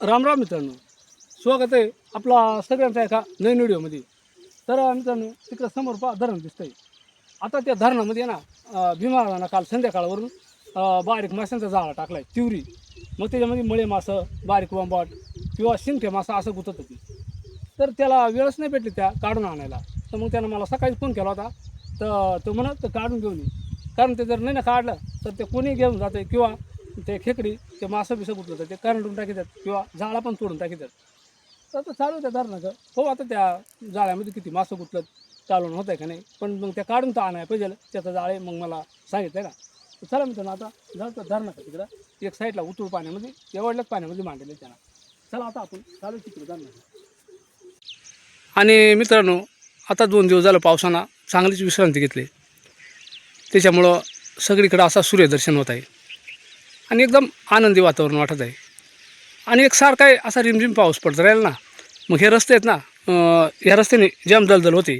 राम राम मित्रांनो. स्वागत आहे आपला सगळ्यांचा एका नवीन व्हिडिओमध्ये. तर मित्रांनो तिकडं समोर पा धरण दिसतंय. आता त्या धरणामध्ये ना अं, भीमा काल संध्याकाळवरून बारीक माशांचा जाळा टाकलाय तिवरी. मग त्याच्यामध्ये मळे मासं बारीक वंबाट किंवा शिंगठे मासं असं गुतत होती. तर त्याला वेळच नाही भेटली त्या काढून आणायला. तर मग त्यानं मला सकाळी फोन केला होता. तर तो म्हणत तर काढून घेऊन ये. कारण ते जर नाही ना काढलं तर ते कोणी घेऊन जाते किंवा ते खेकडी ते मासं बिसं गुतलं तर ते करंटून टाकीतात किंवा जाळा पण तोडून टाकीतात. तर आता चालू त्या धरणाचं. हो आता त्या जाळ्यामध्ये किती मासं गुतलं चालून होत आहे का नाही पण मग त्या काढून तर आणाय पाहिजे. त्याचं जाळे मग मला सांगितलं आहे तर चला मित्रांनो आता जाऊ धरणं का तिकडं. एक साईडला उतूळ पाण्यामध्ये एवढल्याच पाण्यामध्ये मांडलेलं त्यांना चला आता आपण चालू तिकडे धरणं आणि मित्रांनो आता दोन दिवस झालं पावसानं चांगलीच विश्रांती घेतली. त्याच्यामुळं सगळीकडं असा सूर्यदर्शन होत आहे. आणि एकदम आनंदी वातावरण वाटत आहे. आणि एक सारखा आहे असा रिमझिम पाऊस पडत राहील ना मग हे रस्ते आहेत ना ह्या रस्त्याने जाम दलदल होती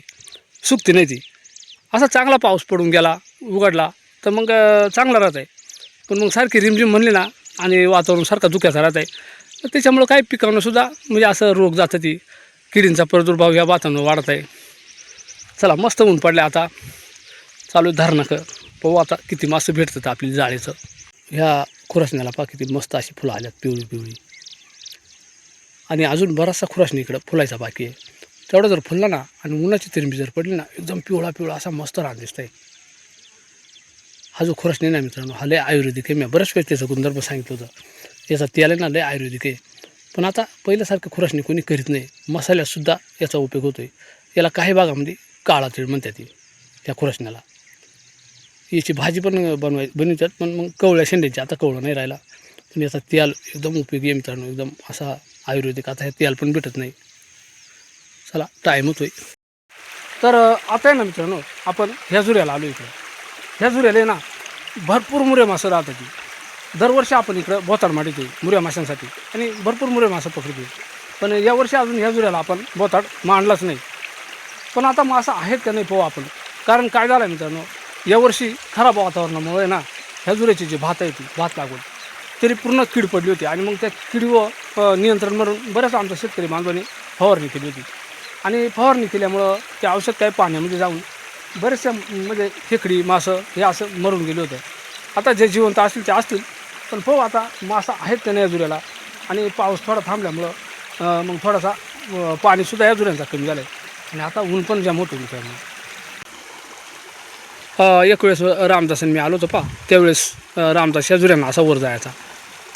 सुकती नाही ती. असा चांगला पाऊस पडून गेला उघडला तर मग चांगला राहत आहे. पण मग सारखी रिमझिम म्हणली ना आणि वातावरण सारखा धुक्याचा राहत आहे. तर त्याच्यामुळं काही पिकांनासुद्धा म्हणजे असं रोग जातं ती. किडींचा प्रादुर्भाव या वातावरण वाढत आहे. चला मस्त ऊन पडले आता. चालू आहे धरणाकं पाहू आता किती मासं भेटतात आपली जाळीचं. ह्या खुरासण्याला पहा किती मस्त अशी फुलं आल्यात पिवळी पिवळी. आणि अजून बराचसा खुरासणी इकडं फुलायचा बाकी आहे. तेवढं जर फुलला ना आणि उन्हाची तिरंबी जर पडली ना एकदम पिवळा पिवळा असा मस्त रान आहे हा जो खुरासणी ना मित्रांनो हा लय आयुर्वेदिक आहे. मी बऱ्याच वेळेस त्याचं गुणधर्म सांगितलं होतं. याचा तेल आहे ना लय आयुर्वेदिक आहे. पण आता पहिल्यासारखं खुरासणी कोणी करीत नाही. मसाल्यातसुद्धा याचा उपयोग होतो आहे याला काही भागामध्ये काळा तीळ म्हणतात ती त्या खुरासण्याला. याची भाजी पण बनवाय बनवतात पण मग कवळ्या शेंड्याची आता कवळं नाही राहिला. पण याचा तेल एकदम उपयोगी आहे मित्रांनो एकदम असा आयुर्वेदिक आता हे तेल पण भेटत नाही. चला टाईम होतोय. तर आता आहे ना मित्रांनो आपण ह्या झुऱ्याला आलो इकडं. ह्या झुऱ्याला आहे ना भरपूर मुरे मासं राहतात ती दरवर्षी आपण इकडं बोताड मांडतो मुऱ्या माशांसाठी. आणि भरपूर मुरे मासं पकडतो पण यावर्षी अजून ह्या झुऱ्याला आपण बोताड मांडलाच नाही. पण आता मासं आहेत का नाही पाहू आपण. कारण काय झालं आहे मित्रांनो यावर्षी खराब वातावरणामुळे ना ह्या जुऱ्याची जी भात आहे ती भात लागवड. तरी पूर्ण कीड पडली होती आणि मग त्या किडीवर नियंत्रण म्हणून बऱ्याच आमच्या शेतकरी बांधवांनी फवारणी केली होती. आणि फवारणी केल्यामुळं ते औषध काही पाण्यामध्ये जाऊन बरेचशा म्हणजे खेकडी मासं हे असं मरून गेले होतं. आता जे जिवंत असतील ते असतील पण हो आता मासं आहेत का नाही या जुऱ्याला आणि पाऊस थोडा थांबल्यामुळं मग थोडासा पाणीसुद्धा या जुऱ्यांचा कमी झालं आहे आणि आता ऊन पण जाम होतो मित्रांनो त्यामुळे. एक वेळेस रामदासन मी आलो होतो पा त्यावेळेस रामदास या जुऱ्यांना असा वर जायचा.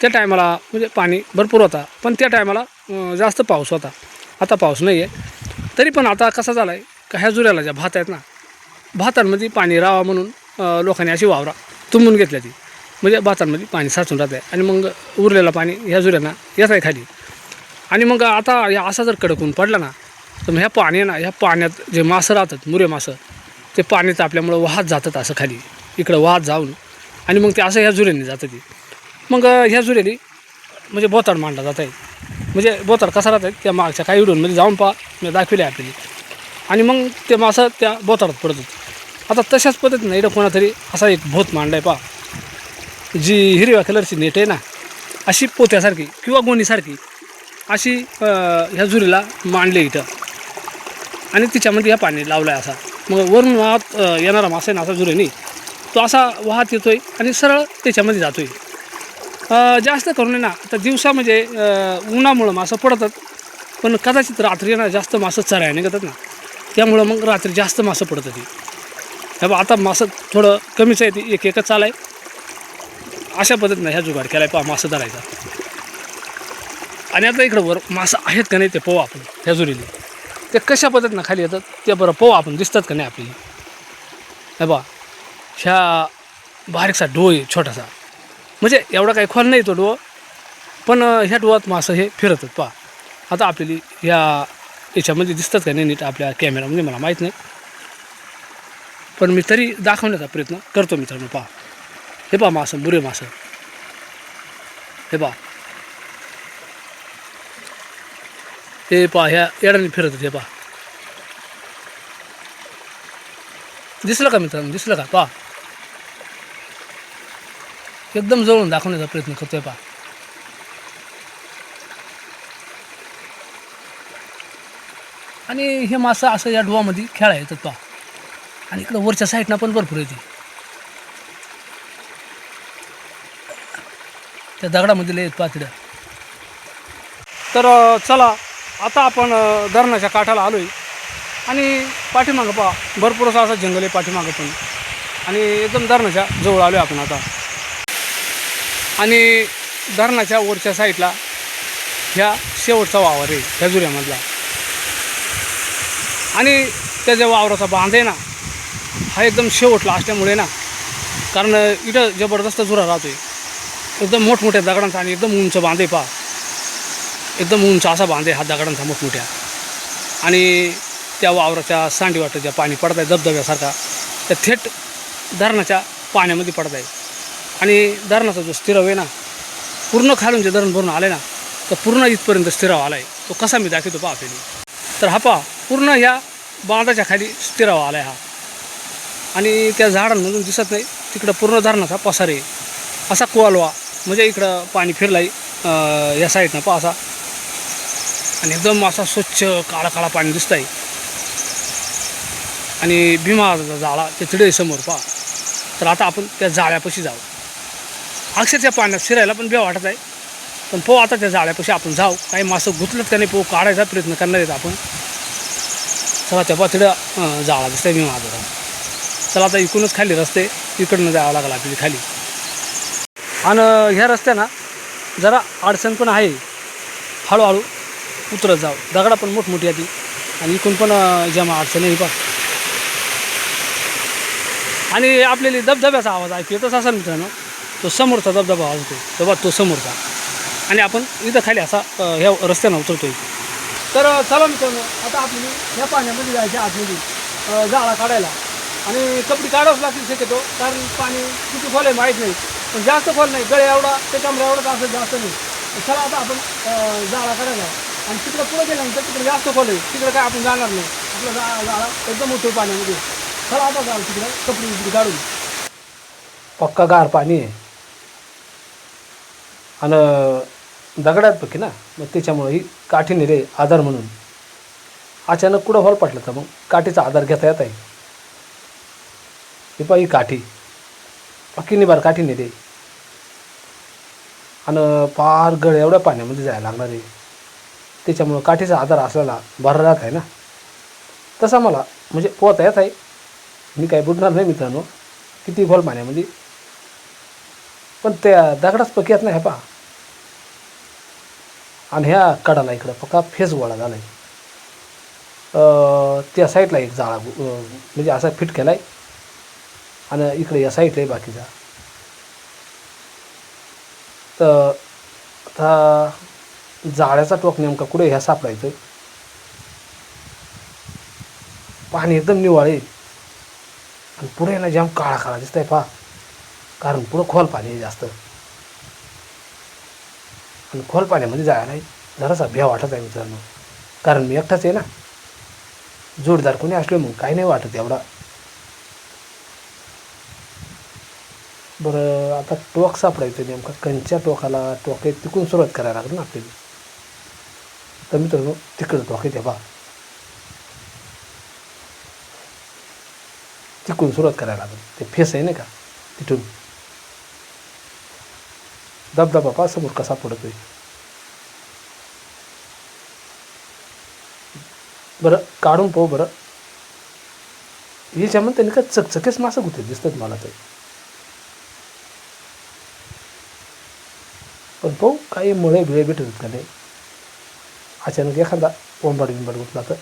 त्या टायमाला म्हणजे पाणी भरपूर होता पण त्या टायमाला जास्त पाऊस होता. आता पाऊस नाही आहे तरी पण आता कसा झाला आहे का ह्या जुऱ्याला ज्या भात आहेत ना भातांमध्ये पाणी राहावं म्हणून लोकांनी अशी वावरा तुंबून घेतल्या ती. म्हणजे भातांमध्ये पाणी साचून राहते आहे आणि मग उरलेलं पाणी ह्या जुऱ्यांना येत आहे खाली. आणि मग आता या असा जर कडक ऊन पडला ना तर मग ह्या पाणी ना ह्या पाण्यात जे मासं राहतात मुरे मासं ते पाणी आपल्यामुळं वाहत जातात असं खाली. इकडं वाहत जाऊन. आणि मग ते असं ह्या जुऱ्याने जातं ते. मग ह्या जुऱ्याने म्हणजे बोताड मांडला जात आहे म्हणजे बोताड कसा राहत आहे त्या मागच्या काही उडूनमध्ये जाऊन पहा. मी दाखविले आपल्याला. आणि मग ते मासं त्या बोताडात पडतात आता तशाच पद्धतीनं इकडं कोणातरी असा एक भूत मांडला आहे पहा. जी हिरव्या कलरची नेट आहे ना अशी पोत्यासारखी किंवा गोणीसारखी अशी ह्या जुरीला मांडली इथं. आणि तिच्यामध्ये ह्या पाणी लावलं आहे असा. मग वरून वाहत येणारा मासा आहे नासा जुरेनी तो असा वाहत येतो आहे आणि सरळ त्याच्यामध्ये जातो आहे जास्त करून ना आता दिवसा म्हणजे उन्हामुळं मासं पडतात पण कदाचित रात्री ना जास्त मासं चराय निघतात ना त्यामुळं मग रात्री जास्त मासं पडतात ती हे बा आता मासं थोडं कमीच आहे ती एक एकच चाल आहे अशा पद्धतीनं ह्या जुगाड केला आहे पहा मासं धरायचा. आणि आता इकडं वर मासं आहेत का नाही ते पाहू आपण ह्या जुरीने ते कशा पद्धतीनं खाली येतात ते बरं पाहू आपण. दिसतात का नाही आपली? हे बा ह्या बारीकसा डो आहे छोटासा. म्हणजे एवढा काही खोल नाही तो डो पण ह्या डोळ्यात मासं हे फिरतात पहा. आता आपल्याला ह्या याच्यामध्ये दिसतात का नाही नीट आपल्या कॅमेरामध्ये मला माहीत नाही. पण मी तरी दाखवण्याचा प्रयत्न करतो मित्रांनो पहा. हे पहा मासं बुरे मासं. हे पहा. ते पहा ह्या येड्याने फिरत होते पहा दिसलं का मित्रांनो दिसलं का पहा एकदम जवळून दाखवण्याचा प्रयत्न करतोय पहा आणि हे मासा असं या डोवामध्ये खेळा येतात पहा आणि इकडं वरच्या साईडनं पण भरपूर येते त्या दगडामध्ये लय पातळ्या तर चला आता आपण धरणाच्या काठाला आलो आहे आणि पाठीमागं पहा भरपूर असं जंगल आहे पाठीमागं पण. आणि एकदम धरणाच्या जवळ आलो आहे आपण आता. आणि धरणाच्या वरच्या साईडला ह्या शेवटचा वावर आहे ह्या जुऱ्यामधला. आणि त्याच्या वावराचा बांध आहे ना हा एकदम शेवटला असल्यामुळे ना कारण इथं जबरदस्त जुरा आहे एकदम मोठमोठ्या दगडांचा आणि एकदम उंच बांध आहे पहा. एकदम उंच असा बांधे हा दगडांचा मोठमोठ्या आणि त्या वावराच्या सांडी वाटत ज्या पाणी पडत आहे धबधब्यासारखा त्या थेट धरणाच्या पाण्यामध्ये पडत आहे आणि धरणाचा जो स्थिराव आहे ना पूर्ण खालून जे धरण भरून आले ना तर पूर्ण इथपर्यंत स्थिराव आला आहे तो कसा मी दाखवतो पहा आपल्याला तर हा पहा पूर्ण ह्या बांधाच्या खाली स्थिराव आला आहे हा. आणि त्या झाडांमधून दिसत नाही तिकडं पूर्ण धरणाचा पसार आहे. असा कोलवा म्हणजे इकडं पाणी फिरलाय आहे या साईडनं पहा असा आणि एकदम असा स्वच्छ काळा काळा पाणी दिसत आहे आणि भीमा जाळा ते तिडे समोर पहा. तर आता आपण त्या जाळ्यापाशी जाऊ. अक्षरच्या पाण्यात शिरायला पण बेव वाटत आहे. पण पोह आता त्या जाळ्यापाशी आपण जाऊ. काही मासं गुतलत का नाही पोह काढायचा प्रयत्न करणार आहेत आपण. चला त्या पातळ्या जाळा दिसतंय मी माझा चला आता इकडूनच खाली रस्ते इकडनं जावं लागला आपली खाली. आणि ह्या रस्त्यानं जरा अडचण पण आहे. हळूहळू उतरत जाऊ दगडा पण मोठमोठी आधी आणि इकून पण जमा अडचणी आहे आणि आपल्याला धबधब्याचा आवाज ऐकू येतच असेल मित्रांनो. तो समोरचा धबधबा आवाज होतो तेव्हा तो समोरचा. आणि आपण इथं खाली असा ह्या रस्त्यानं उतरतोय. तर चला मित्रांनो आता आपल्याला ह्या पाण्यामध्ये जायच्या आतमध्ये. जाळा काढायला. आणि कपडे काढावंच लागतील शक्यतो कारण पाणी किती खोल आहे माहीत नाही. पण जास्त खोल नाही. गळे एवढा ते कमरा एवढा असं जास्त नाही. चला आता आपण जाळा काढायला आणि तिकडं पुढे गेल्यानंतर तिकडे जास्त खोल आहे तिकडे काय आपण जाणार नाही. आपलं जा जाळा एकदम मोठं पाण्यामध्ये. चला आता जाऊ तिकडे कपडे तिकडे काढून. पक्का गार पाणी आहे. आणि दगडात पक्की ना? मग त्याच्यामुळं ही काठी रे आधार म्हणून. अचानक कुठं हॉल पाटलं तर मग काठीचा आधार घेता येत आहे. हे पा ही काठी. पक्की निभार काठी रे. आणि पार गळ एवढ्या पाण्यामध्ये जायला लागणार आहे. त्याच्यामुळं काठीचा आधार असलेला बरा राहत आहे ना. तसा मला म्हणजे पोहता येत आहे. मी काय बुडणार नाही मित्रांनो. किती खोल पाण्यामध्ये म्हणजे. पण त्या दगडाच पक्की येत नाही हे पहा. आणि ह्या कडाला इकडं पक्का फेस गोळा झाला आहे त्या साईडला एक जाळा म्हणजे असा फिट केला आहे आणि इकडे या साईडला आहे बाकीचा. तर आता जाळ्याचा टोक नेमका कुठे ह्या सापडायचं पाणी एकदम निवाळे आणि पुढे ना जाम काळा काळा दिसतंय पहा. कारण पुढं खोल पाणी आहे जास्त. आणि खोल पाण्यामध्ये जायला जरासा भ्या वाटत आहे मित्रांनो. कारण मी एकटाच आहे ना. जोडदार कोणी असले मग काही नाही वाटत एवढा. बरं आता टोक सापडायचं नेमका. कंच्या टोकाला टोक आहे तिकडून सुरुवात करायला लागेल ना आपल्याला. तर मित्रांनो तिकडं टोक आहे ते बा तिकडून सुरुवात करायला लागेल ते फेस आहे नाही का तिथून दबदबा पा समोर कसा पडतोय बरं काढून पाहू बरं याच्यामध्ये त्यांनी का चकचकेच मासं होते दिसतात मला ते पण पाहू काही मुळे बिळे भेटत का नाही अचानक एखादा ओंबाड बिंबाड उठला तर?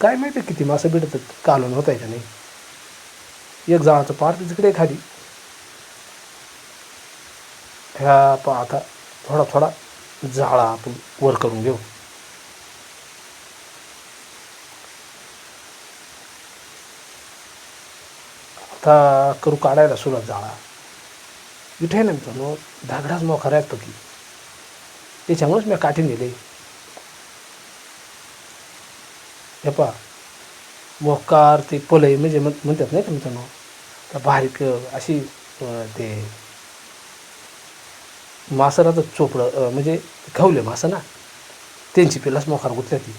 काय माहिती किती मासं भेटतात कालून होत आहे का नाही? एक जाळाचं पार तिकडे खाली. ह्या पा आता थोडा थोडा जाळा आपण वर करून घेऊ. आता करू काढायला सुरुवात जाळा इथे ना मित्रांनो धागडाच मोखा राहतो की. त्याच्यामुळेच मी काठी नेले हे पा मोकार ते पलई म्हणजे म्हण म्हणतात नाही का मित्रांनो? त्या बारीक अशी ते मासराचं चोपडं म्हणजे खवले मासं ना त्यांची पिलास मोकार गुतल्या ती.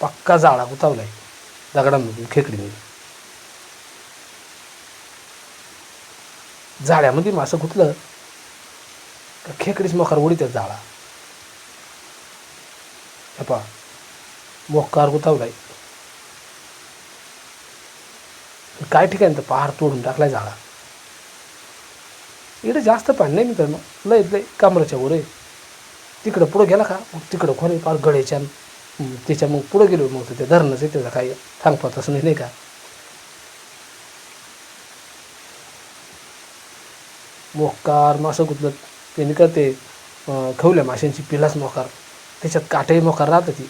पक्का जाळा गुतावलाय दगडांमधून खेकडीमध्ये जाळ्यामध्ये मासं गुतलं का खेकडीच मोकार उडीतच जाळा हे पहा मोकार गुतावलाय. काय ठिकाणी तर पहार तोडून टाकलाय झाडा. इकडे जास्त पाणी नाही मित्रांनो लय लय कमराच्या वर आहे. तिकडं पुढं गेला का मग तिकडं खोरे पार गळ्याच्या त्याच्या मग पुढं गेलो मग ते धरणंच आहे त्याचा काही थांबपा नाही नाही का? मोकार मासं गुतलं त्यांनी का ते खवल्या माशांची पिलाच मोकार त्याच्यात काटेही मोकार राहते ती.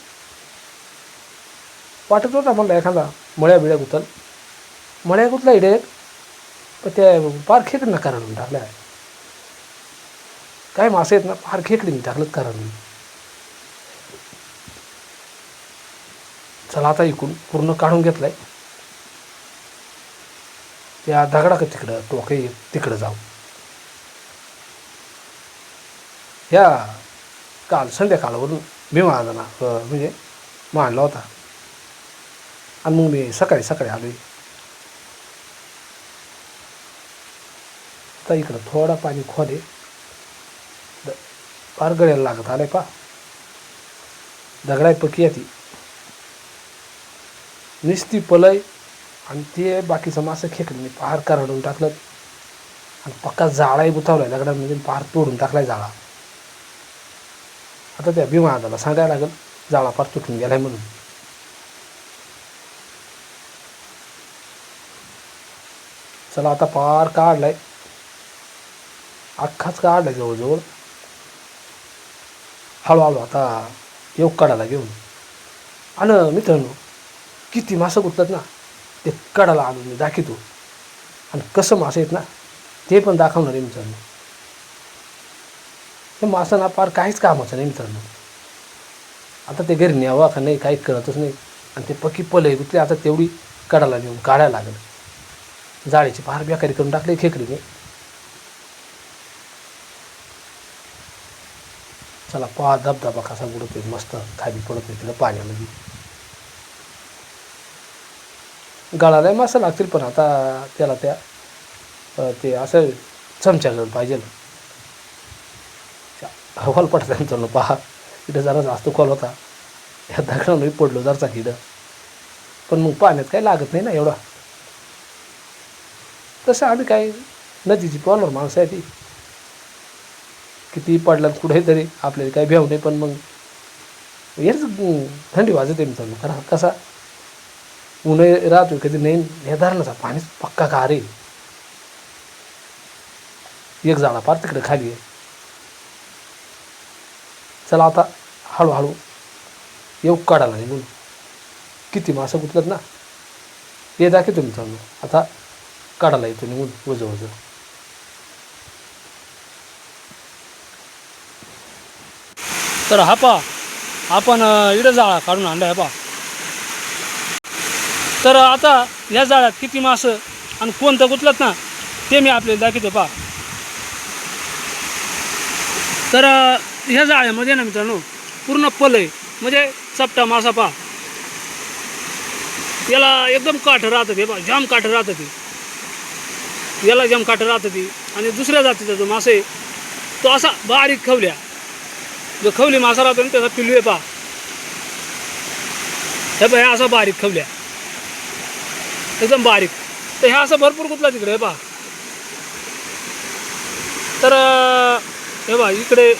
वाटत होता म्हणलं एखादा मळ्या बिळ्या गुतल. मळ्या गुतला इडे पण त्या पार खेकडीनं कारण टाकल्या. काय मासे आहेत ना फार खेकडीने टाकलं कारण चला आता इकून पूर्ण काढून घेतलाय. त्या दगडा का तिकडं टोके तिकडं जाऊ. ह्या काल संध्याकाळवरून मी माझा ना म्हणजे मांडला होता. आणि मग मी सकाळी सकाळी आलो आता इकडं थोडा पाणी खोदे. फार गळ्याला लागत आलंय पा दगडाय पकी ती निस्ती पलय आणि ते बाकीचं मासं खेकडीने पार करडून टाकलं. आणि पक्का जाळाही बुतावलाय दगडामध्ये म्हणजे पार तोडून टाकलाय जाळा. आता त्या भीमादाला सांगायला लागेल जाळा फार तुटून गेलाय म्हणून. चला आता पार काढलाय. अख्खाच काढलाय जवळजवळ. हळूहळू आता येऊ कडाला घेऊन. आणि मित्रांनो किती मासं गुततात ना ते कडाला आणून मी दाखवतो. आणि कसं मासं आहेत ना ते पण दाखवणार आहे मित्रांनो. हे मासं ना पार काहीच कामाचं नाही मित्रांनो. आता ते घरी न्यावा का नाही काही कळतच नाही. आणि ते पक्की पलंय ते आता तेवढी कडाला नेऊन काढायला लागेल. जाळीची फार बेकारी करून टाकली खेकडीने चला पहा धबधबा कसा बुडतोय मस्त खाली पडत नाही तिला पाण्यामध्ये गळाला मासं लागतील पण आता त्याला त्या ते असं चमच्या घेऊन पाहिजे हवाल पडता मित्रांनो पहा इथं जरा जास्त खोल होता. या दगडानं पडलो जरचा किडं पण मग पाण्यात काही लागत नाही ना एवढा. तसं आम्ही काय नदीची पॉलर माणसं आहे ती किती पडला कुठे तरी आपल्याला काही भेव नाही पण मग हेच थंडी थंडी मी चालू कारण कसा उन्हे राहतोय कधी नाही हे धरणाचा पाणीच पक्का का रे एक जाळा पार तिकडे खाली आहे. चला आता हळूहळू येऊ काढायला म्हणून किती मासं गुतलं ना? हे दाखवतो चालू. आता काढायला येतो निघून वजं वजं तर हा पा आपण इडं जाळा काढून आणला आहे पा तर आता ह्या जाळ्यात किती मासं आणि कोणतं गुतलं ना ते मी आपल्याला दाखवतो पा तर ह्या जाळ्यामध्ये ना मित्रांनो पूर्ण पल आहे. म्हणजे चपटा मासा पा याला एकदम काठ राहतं ते पा जाम काठ राहतं ते. याला जाम काठ राहतं ती. आणि दुसऱ्या जातीचा जो मासा आहे तो असा बारीक खवल्या. जो खवली मासा राहतो ना त्याचा पिल्लू आहे पा. हे पहा असा बारीक खवल्या. एकदम बारीक. तर ह्या असं भरपूर कुठला तिकडे हे पहा तर हे बा इकडे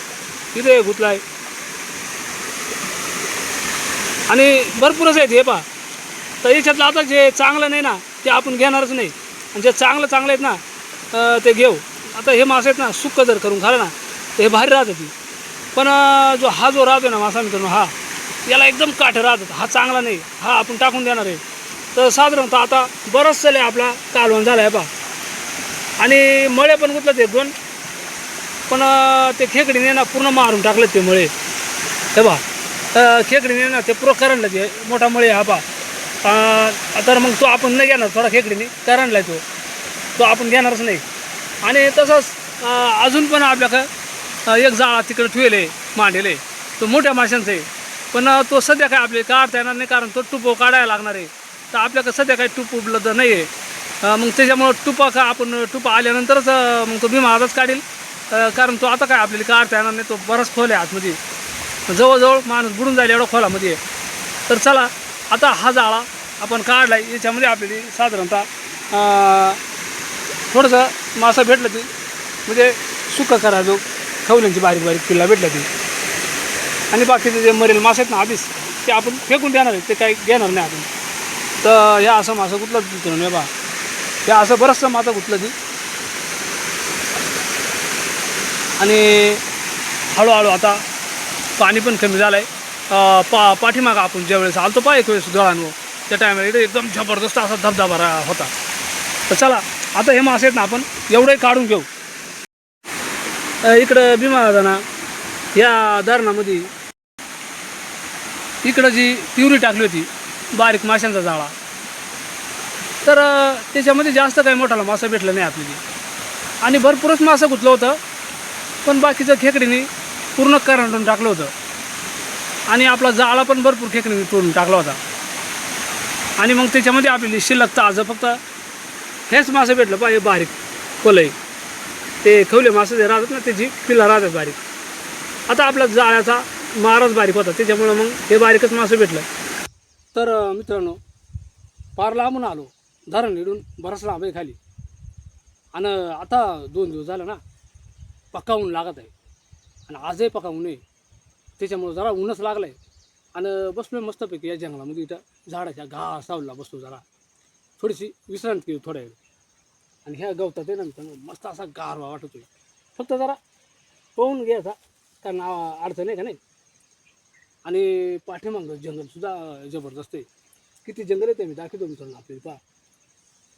इथे गुतला आहे आणि भरपूरच आहेत हे पहा. तर याच्यातलं आता जे चांगलं नाही ना ते आपण घेणारच नाही. आणि जे चांगलं चांगलं आहेत ना ते घेऊ. आता हे मासे आहेत ना सुक्क जर करून खालं ना तर हे भारी राहतं ती पण जो हा जो राहतो ना मासा मित्रांनो हा याला एकदम काठ राहतात. हा चांगला नाही. हा आपण टाकून देणार आहे. तर साधारणतः आता बरंच आहे आपला कालवण झाला आहे पहा. आणि मळे पण गुतलं ते दोन. पण ते खेकडीने ना पूर्ण मारून टाकलं ते मळे. हे बा तर खेकडीने ना ते पुरं करंडलं ते मोठा मळे हा बा तर मग तो आपण नाही घेणार थोडा खेकडीने करंडला तो. तो आपण घेणारच नाही. आणि तसंच अजून पण आपल्याकडं एक जाळा तिकडे ठेवले आहे तो मोठ्या माशांचा आहे. पण तो सध्या काय आपले काढता येणार नाही कारण तो टुपो काढायला लागणार आहे. तर आपल्याकडे सध्या काही टूप उपलब्ध नाही आहे मग त्याच्यामुळं टुपा का आपण टुपा आल्यानंतरच मग तो भीमा आताच काढेल. कारण तो आता काय आपल्याला काढता येणार नाही तो बराच खोल आहे आतमध्ये. जवळजवळ माणूस बुडून जाईल एवढा खोलामध्ये. आहे. तर चला आता हा जाळा आपण काढला याच्यामध्ये आपल्याला साधारणतः थोडंसं मासा भेटलं ती म्हणजे सुका करा जो खवल्यांची बारीक बारीक किल्ला भेटला ती. आणि बाकीचे जे मरेल मासे आहेत ना आधीच ते आपण फेकून देणार आहेत ते काही घेणार नाही आपण. तर ह्या असं मासं कुठलं तिथून नाही बा. हे असं बरंचसं मासा कुठलं ती आणि हळूहळू आता पाणी पण कमी झालं आहे पा पाठीमागं आपण ज्यावेळेस आलतो पा एक वेळेस गळांवर त्या टायमाला इकडे एकदम जबरदस्त असा धबधबा रा- होता. तर चला आता हे मासे आहेत ना आपण एवढे काढून घेऊ. इकडं भीमा ना या धरणामध्ये इकडं जी तिवरी टाकली होती बारीक माशांचा जाळा. तर त्याच्यामध्ये जास्त काही मोठाला मासा भेटला नाही आपल्याला. आणि भरपूरच मासा गुतलं होतं. पण बाकीचं खेकडीने पूर्ण करंटून टाकलं होतं. आणि आपला जाळा पण भरपूर खेकडीने तोडून टाकला होता. आणि मग त्याच्यामध्ये आपल्याला शिल्लक ताजं फक्त हेच मासे भेटलं पाहिजे बारीक कोलई. ते खवले मासे जे राहतात ना त्याची पिल्ला राहतात बारीक. आता आपला जाळ्याचा मारच बारीक होता त्याच्यामुळं मग हे बारीकच मासे भेटलं. तर मित्रांनो पार लांबून आलो. धरण इडून बराच लांब आहे खाली. आणि आता दोन दिवस झालं ना पक्का ऊन लागत आहे. आणि आजही पक्का ऊन आहे त्याच्यामुळं जरा ऊनच लागलं आहे आणि बसलो मस्तपैकी या जंगलामध्ये इथं. झाडाच्या घास सावला बसतो जरा. थोडीशी विश्रांती घेऊ थोड्या वेळ. आणि ह्या गवतात आहे ना मस्त असा गारवा आहे फक्त जरा पाहून घ्यायचा कारण अडचण आहे का नाही? आणि पाठीमागं जंगलसुद्धा जबरदस्त आहे. किती जंगल आहे ते मी दाखवतो मित्रांनो आपल्याला. पहा.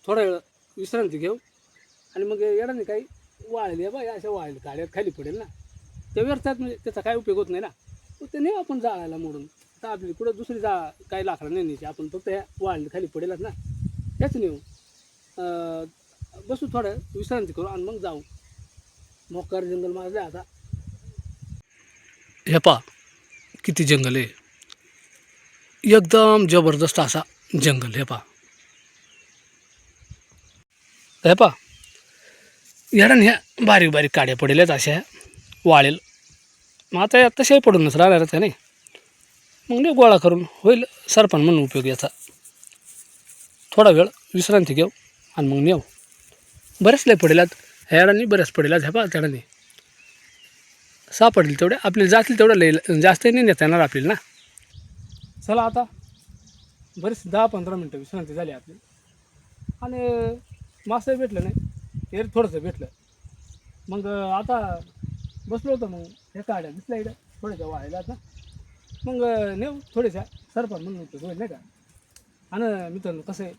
थोडा वेळ विश्रांती घेऊ. आणि मग येणार नाही काही. वाळले बा अशा वाळले काड्यात खाली पडेल ना. त्या व्यर्थात म्हणजे त्याचा काय उपयोग होत नाही ना. मग ते नाही आपण जाळायला मोडून. आता आपली कुठं दुसरी जा काही लाकडं नाही न्यायची. आपण फक्त ह्या वाळले खाली पडेलच ना. त्याच नेऊ. बसू थोडं विश्रांती करू आणि मग जाऊ. मोकार जंगल माझं आता. हे पा किती जंगल आहे. एकदम जबरदस्त असा जंगल हे पा हे पा याडन ह्या बारीक बारीक काड्या पडेल्यात अशा वाळेल. मग आता या तशाही पडूनच राहणारच का नाही मग नाही गोळा करून होईल सरपण म्हणून उपयोग याचा. थोडा वेळ विश्रांती घेऊ आणि मग नेऊ. बरेच लय पडेलात. ह्या याडांनी बऱ्याच पडेलात ह्या पा त्याडांनी सापडले तेवढे आपल्याला जातील तेवढं लय जास्त नाही नेता येणार आपल्याला ना. चला आता. बरेच दहा पंधरा मिनटं विश्रांती झाली आपली. आणि मासं भेटलं नाही. ते थोडंसं भेटलं. मग आता बसलो होतो मग हे काढ्या दिसल्या इकडं थोड्याशा वाळायला आता. मग नेऊ थोड्याशा सरपण म्हणून होतं होईल नाही का? आणि मित्रांनो कसं आहे?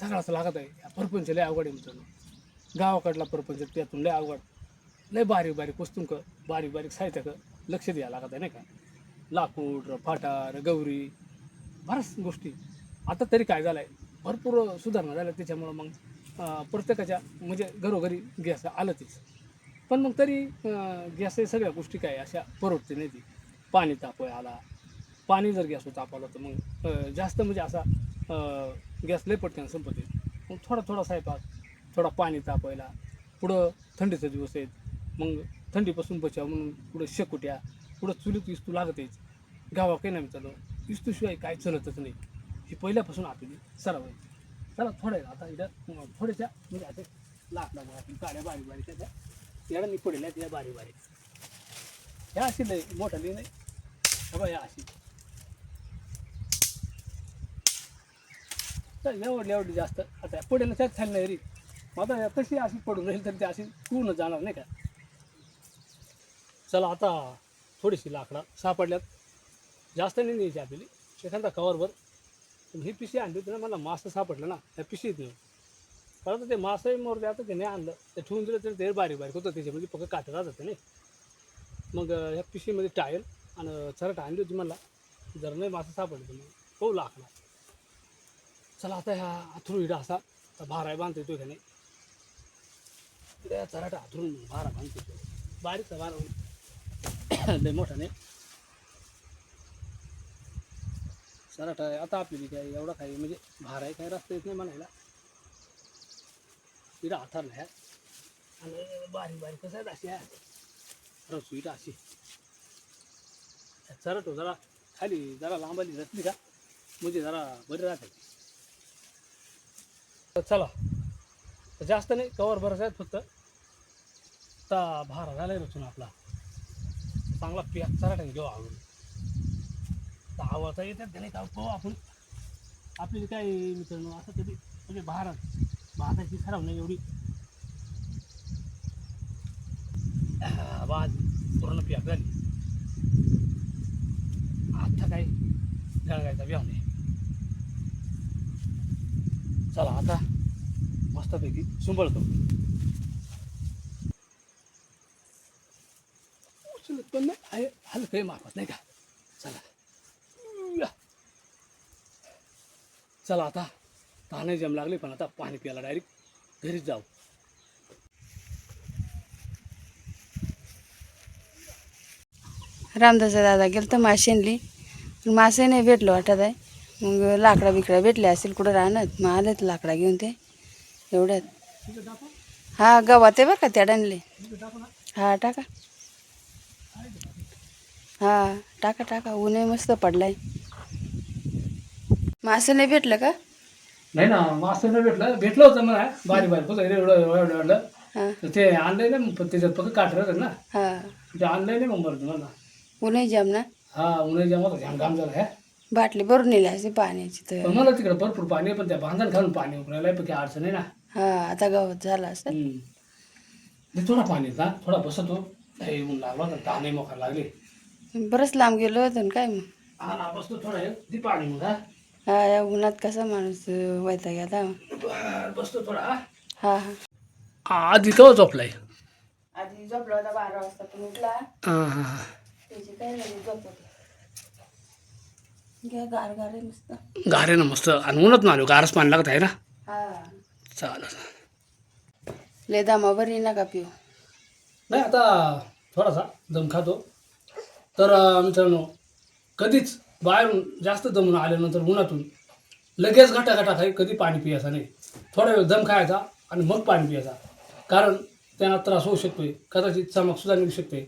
सगळाच लागत आहे. या परपंच लय अवघड आहे मित्रांनो. गावाकडला परपंच त्यातून लय अवघड. लय बारीक बारीक वस्तूंक बारीक बारीक साहित्याक लक्ष द्यायला लागत आहे नाही का? लाकूड फाटार गौरी बऱ्याच गोष्टी. आता तरी काय झालं आहे भरपूर सुधारणा झाल्या त्याच्यामुळं मग. प्रत्येकाच्या म्हणजे घरोघरी गॅस आलंच. पण मग तरी गॅस हे सगळ्या गोष्टी काय अशा परवडते नाही ती. पाणी तापवाय आला. पाणी जर गॅसवर तापवला तर मग जास्त म्हणजे असा गॅस लय पटकन संपते. मग थोडा थोडा स्वयंपाक थोडा पाणी तापवायला पुढं थंडीचे दिवस आहेत. मग थंडीपासून बचाव म्हणून पुढं शेकोट्या पुढं चुलीत इस्तू लागतेच. गावा काही नाही चालू इस्तूशिवाय काय चलतच नाही. हे पहिल्यापासून आपली सराव आहे. चला थोडं आता इथं थोडेशा म्हणजे असे लाकडा बघा काड्या बारीक बारीक त्याच्या याला मी पडल्या त्या बारीक बारीक. ह्या अशी नाही मोठा नाही. बघा ह्या अशी. तर एवढली एवढी जास्त. आता पडेल त्याच खाली नाही रे. मग आता अशी पडून राहील तर ती अशी पूर्ण जाणार नाही का? चला आता थोडीशी लाकडा सापडल्यात. जास्त नाही न्यायची आपली एखादा कवरभर ही पिशी आणली होती ना मला मासं सापडलं ना त्या पिशीत नाही कारण ते मासंही मोरले आता ते नाही आणलं. ते ठेवून दिलं तरी ते बारीक बारीक होतं त्याच्यामध्ये म्हणजे फक्त काटे राहत नाही. मग ह्या पिशीमध्ये टायल आणि चरट आणली होती मला. जर नाही मासं सापडलं तर मग हो लाकडा चला आता ह्या अथरू हिडा असा तर भारा बांधतो तो का त्या चराटा हातरून भारा बांधतो बारीकचा बारा लय मोठा नाही. सराटा आहे. आता आपली काय एवढा काही म्हणजे भार आहे काय रस्ता येत नाही म्हणायला. इडा हातारला ह्या. आणि बारीक बारीक कसं आहे अशी रसू इडा अशी. चरट जरा खाली जरा लांबाली रचली का? म्हणजे जरा बरी राहते. तर चला जास्त नाही कवर बरंच आहेत फक्त. आता भारा झालाय रचून आपला. चांगला पिया चराट्याने घेऊ आवडून तर वाजता येतात त्याने का पाहू हो, आपण आपली काय मित्रांनो असं कधी म्हणजे भारत भारताची सराव नाही एवढी. आवाज पूर्ण प्याक झाली आता काय गळगायचा व्याव नाही. चला आता मस्तपैकी सुंबळतो. उचलत पण नाही आहे हलकं आहे मापात नाही का? चला या. चला आता ताने जम लागले पण आता पाणी प्यायला डायरेक्ट घरीच जाऊ. रामदासा दादा गेलं तर मासेनली मासे नाही भेटलो वाटत आहे. मग लाकडा बिकडा भेटले असेल कुठं राहणार? मग आलेत लाकडा घेऊन ते. एवढ्यात. हा गवात आहे बरं का त्या हा टाका. हा टाका टाका. ऊनही मस्त पडलाय. मासे नाही भेटलं का? नाही ना मास्तर नाही भेटलं. भेटलं होतं मला बारीक बारीक होतं एवढं एवढं तर ते आणलंय ना मग त्याच्यात फक्त राहतात ना. हा. ते आणलंय नाही मग बरं मला ऊनही जाम ना? हा उन्हाळी जमा होतं घाम घाम झाला ह्या बाटली भरून नेली असे पाण्याची तर. मला तिकडे भरपूर पाणी पण त्या बांधण घालून पाणी उकरायला पण काही अडचण आहे ना. हा आता गावात झाला असं थोडा पाणी ना थोडा बसतो. हे ऊन लागला तर ताने मोकार लागले. बरंच लांब गेलो होतं काय मग? हा ना बसतो थोडा पाणी मग हा या उन्हात कसा माणूस व्हायचा घ्या आता? बरं, बसतो थोडा. हा. हा. आधी केव्हा झोपलाय? आधी झोपला होता बारा वाजता पण उठला. हा हा हा. त्याची काय नाही झोप होती. घ्या गार गार आहे मस्त. गार आहे ना मस्त. आणि उन्हात ना आलो गारच पाणी लागत आहे ना? हा. चालेल ले दामावर ये नका पिऊ. नाही आता थोडासा दम खातो. तर अं, मित्रांनो कधीच बाहेरून जास्त दमून आल्यानंतर उन्हातून लगेच घटाघटा खाई कधी पाणी पियायचा नाही. थोडा वेळ दम खायचा आणि मग पाणी पियायचा कारण त्यांना त्रास होऊ शकतोय कदाचित चमकसुद्धा निघू शकते.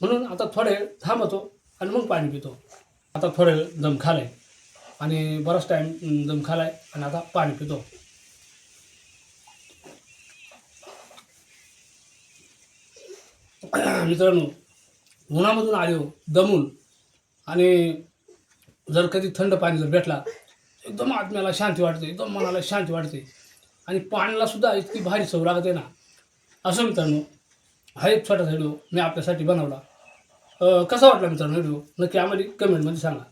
म्हणून आता थोडा वेळ थांबतो आणि मग पाणी पितो. आता थोडा वेळ दम खालाय आणि बराच टाईम दम खालाय आणि आता पाणी पितो. मित्रांनो उन्हामधून आलो दमून आणि जर कधी थंड पाणी जर भेटला एकदम आत्म्याला शांती वाटते एकदम मनाला शांती वाटते. आणि पाण्याला सुद्धा इतकी भारी चव लागते ना. असं मित्रांनो हा एक छोटासा व्हिडिओ मी आपल्यासाठी बनवला. कसा वाटला मित्रांनो व्हिडिओ नक्की आम्हाला कमेंटमध्ये सांगा.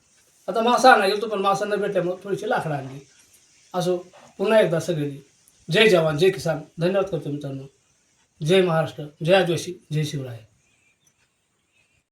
आता मासा आणा येतो पण मासा न भेटल्यामुळं थोडीशी लाकडं आणली. असो पुन्हा एकदा सगळी जय जवान जय किसान. धन्यवाद करतो मित्रांनो. जय महाराष्ट्र जय आदिवासी जय शिवराय.